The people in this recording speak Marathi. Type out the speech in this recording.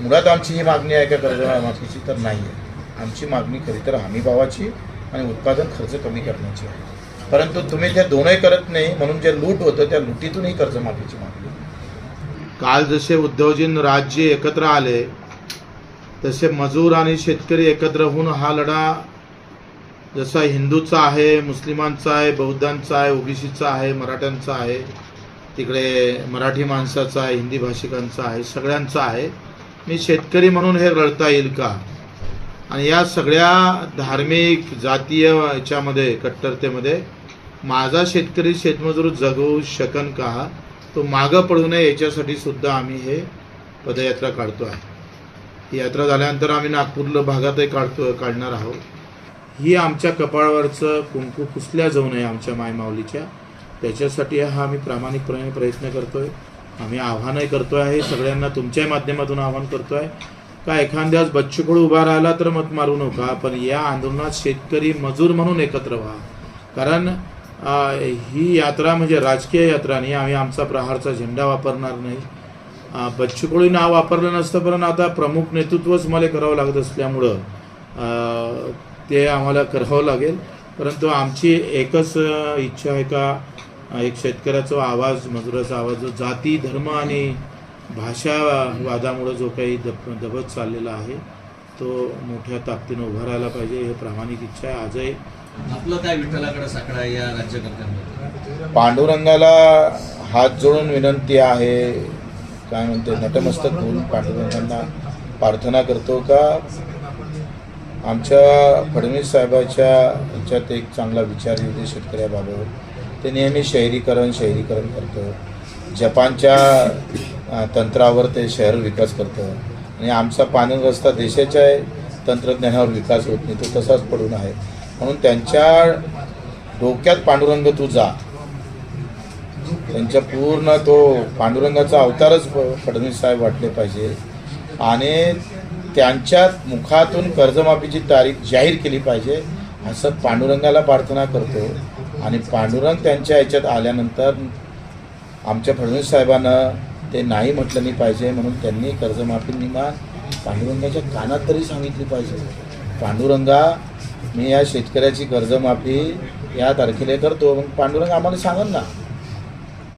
मुळात आमची ही मागणी आहे का कर्जमाफीची तर नाही आहे आमची मागणी खरी तर हमीभावाची आणि उत्पादन खर्च कमी करण्याची आहे. परंतु तुम्ही त्या दोनही करत नाही म्हणून जे लूट होतं त्या लुटीतूनही कर्जमाफीची मागणी काल जसे उद्योजन राज्य एकत्र आले तसे मजूर आणि शेतकरी एकत्र होऊन हा लढा जसा हिंदूचा आहे मुस्लिमांचा आहे बौद्धांचा आहे ओबीसीचा आहे मराठ्यांचा आहे तिकडे मराठी माणसाचा आहे हिंदी भाषिकांचा आहे सगळ्यांचा आहे मी शेतकरी म्हणून हे रळता येईल का? आणि या सगळ्या धार्मिक जातीय याच्यामध्ये कट्टरतेमध्ये माझा शेतकरी शेतमजूर जगवू शकन का? तो मागं पडू नये याच्यासाठी सुद्धा आम्ही हे पदयात्रा काढतो आहे. ही यात्रा झाल्यानंतर आम्ही नागपूरला भागातही काढतो काढणार आहोत. ही आमच्या कपाळावरचं कुंकू पुसल्या जाऊ नये आमच्या मायमाऊलीच्या. त्याच्यासाठी हा आम्ही प्रामाणिकपणे प्रयत्न करतो आहे आम्ही आव्हानही करतो आहे सगळ्यांना तुमच्याही माध्यमातून आव्हान करतो आहे का एखाद्यास बच्चूकडू उभा राहिला तर मत मारू नका पण या आंदोलनात शेतकरी मजूर म्हणून एकत्र व्हा. कारण ही यात्रा म्हणजे राजकीय यात्रा नाही आम्ही आमचा प्रहारचा झेंडा वापरणार नाही. अ, नाव वापरलं नसतं पण आता प्रमुख नेतृत्वच मला करावं लागत असल्यामुळं ते आम्हाला करावं लागेल. परंतु आमची एकच इच्छा आहे का एक शेतकऱ्याचा आवाज मजुराचा आवाज जो जाती धर्म आणि भाषा वादामुळं जो काही दब दबत चाललेला आहे तो मोठ्या ताकदीनं उभा राहायला पाहिजे हे प्रामाणिक इच्छा आहे. आजही आपलं काय विठ्ठलाकडे साकडा आहे या राज्यकर्त्यांमध्ये? पांडुरंगाला हात जोडून विनंती आहे. काय म्हणते नटमस्तक होऊन पांडुरंगांना प्रार्थना करतो का? आमच्या फडणवीस साहेबाच्या ह्याच्यात एक चांगला विचार येऊ दे शेतकऱ्याबाबत. ते नेहमी शहरीकरण शहरीकरण करतं. जपानच्या तंत्रावर ते शहर विकास करतं. आणि आमचा पाणी रस्ता देशाच्या तंत्रज्ञानावर विकास होत नाही तो तसाच पडून आहे. म्हणून त्यांच्या डोक्यात पांडुरंग तू जा. त्यांच्या पूर्ण तो पांडुरंगाचा अवतारच फडणवीस साहेब वाटले पाहिजे. आणि त्यांच्या मुखातून कर्जमाफीची तारीख जाहीर केली पाहिजे. असं पांडुरंगाला प्रार्थना करतो. आणि पांडुरंग त्यांच्या ह्याच्यात आल्यानंतर आमच्या फडणवीस साहेबांना ते नाही म्हटलं नाही पाहिजे म्हणून त्यांनी कर्जमाफी निमान पांडुरंगाच्या कानात तरी सांगितली पाहिजे. पांडुरंगा मी या शेतकऱ्याची कर्जमाफी या तारखेला करतो. मग पांडुरंग आम्हाला सांगल ना.